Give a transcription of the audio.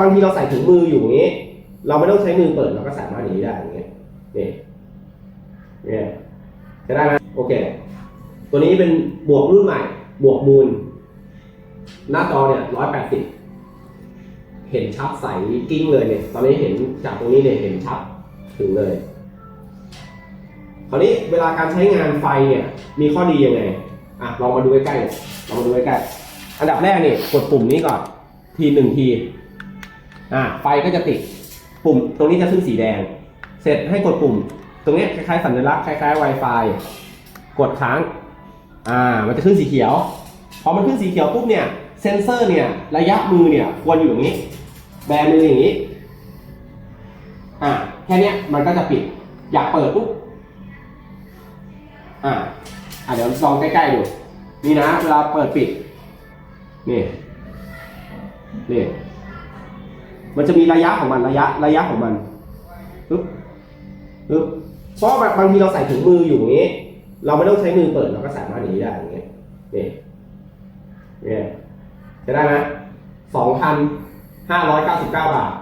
บางทีเราใส่ถุงมืออยู่อย่างนี้ เราไม่ต้องใช้มือเปิดเราก็สามารถอย่างนี้ได้อย่างเงี้ยนี่เนี่ยจะได้ไหมโอเค ตัวนี้เป็นบวกรุ่นใหม่ บวกมูล หน้าจอเนี่ยร้อยแปดสิบเห็นชัดใสกิ้งเลยเนี่ย ตอนนี้เห็นจากตรงนี้เนี่ยเห็นชัดถึงเลย คราวนี้เวลาการใช้งานไฟเนี่ยมีข้อดียังไงอะลองมาดูใกล้ๆลองมาดูใกล้ๆอันดับแรกเนี่ยกดปุ่มนี้ก่อนทีหนึ่งที อะไฟก็จะติดปุ่มตรงนี้จะขึ้นสีแดง เสร็จให้กดปุ่ม ตรงนี้คล้ายๆสัญลักษณ์คล้ายๆ Wi-Fi กดค้างอ่ามันจะขึ้นสีเขียว พอมันขึ้นสีเขียวปุ๊บเนี่ยเซนเซอร์เนี่ยระยะมือเนี่ยควรอยู่อย่างนี้ แบมืออย่างนี้อ่าแค่นี้มันก็จะปิดอยากเปิดปุ๊บอ่าอ่าเดี๋ยวลองใกล้ๆดูนี่นะเวลาเปิดปิดนี่นี่ มันจะมีระยะของมันระยะระยะของมันปึ๊บปึ๊บเพราะแบบบางทีเราใส่ถุงมืออยู่อย่างนี้ เราไม่ต้องใช้มือเปิดเราก็สามารถอย่างนี้ได้อย่างเงี้ยนี่เนี่ยจะได้ไหมสองพันห้าร้อยเก้าสิบเก้าบาท